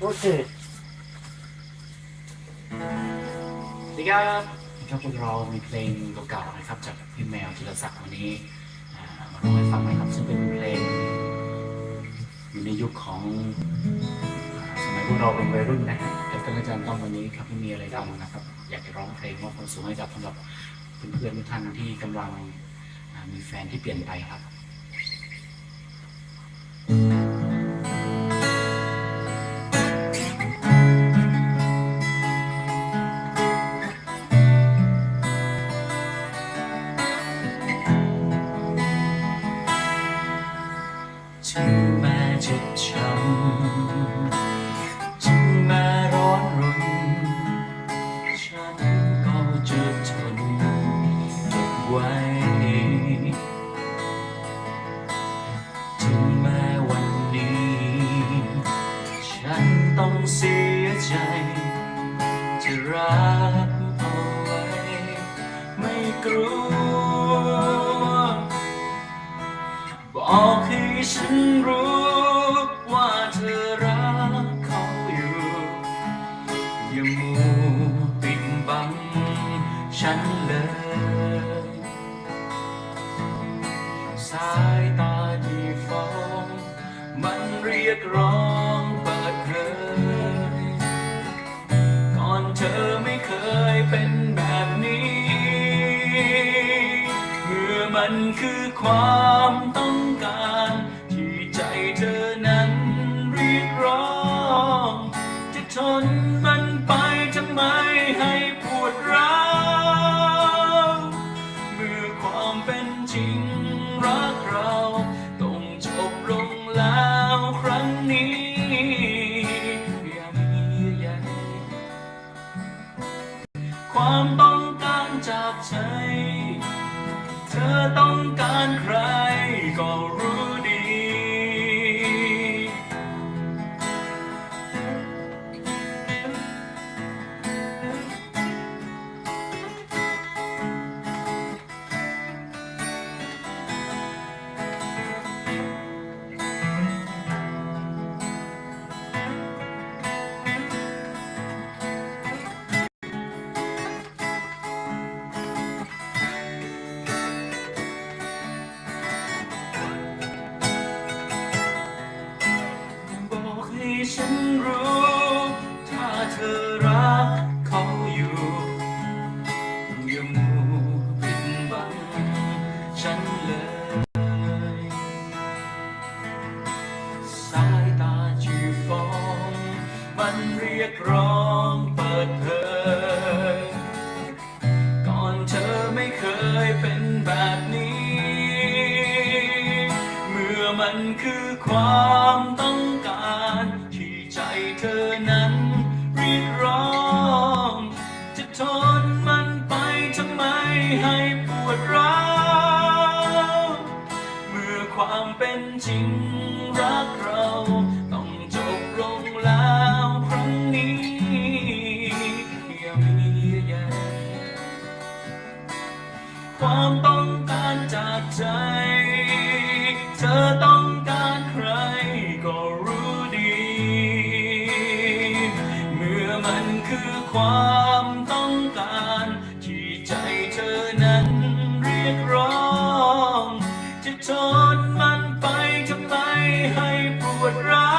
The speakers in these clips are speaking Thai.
โอเคสวัสดีครับนะครับพวกเรามีเพลงเก่าๆนะครับ จากพี่แมวจิรศักดิ์วันนี้อ่ามาร้องให้ฟังนะครับ ซึ่งเป็นเพลง อยู่ในยุคของอ่าสมัยพวกเราเป็นวัยรุ่นนะครับแต่ท่านอาจารย์ต้องวันนี้ครับไม่มีอะไรทำนะครับ อยากจะร้องเพลงมอบความสุขให้กับสำหรับเพื่อนๆทุกท่านที่กำลังอ่ามีแฟนที่เปลี่ยนไปครับ ไว้ ถึงแม้วันนี้ ฉันต้องเสียใจ จะรักเอาไว้ ไม่กลัว บอกให้ฉันรู้ว่าเธอรักเขาอยู่อย่ามัวปิดบังฉันเลย รียกร้องเปิดเผยก่อนเธอไม่เคยเป็นแบบนี้ เมื่อมันคือความต้องการ ที่ใจเธอนั้นเรียกร้อง จะทนมันไปท ความต้องการจากใจ เธอต้องการใคร เคยเป็นแบบนี้ เมื่อมันคือความต้องการ ที่ใจเธอนั้นรียกร้อง จะทนมันไปทำไมให้ปวดร้าว เมื่อความเป็นจริง อต้องการใครก็รู้ดี เมื่อมันคือความต้องการ ที่ใจเธอนั้นเรียกร้อง จะทนมันไปทำไมให้ปวดร้า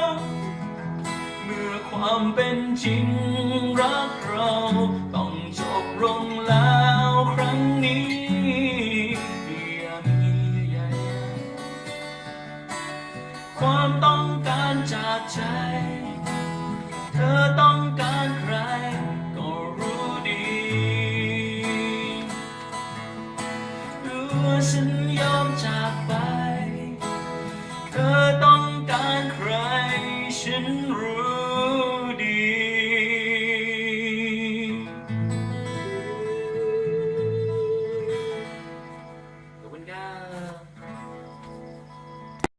ว เมื่อความเป็นจริง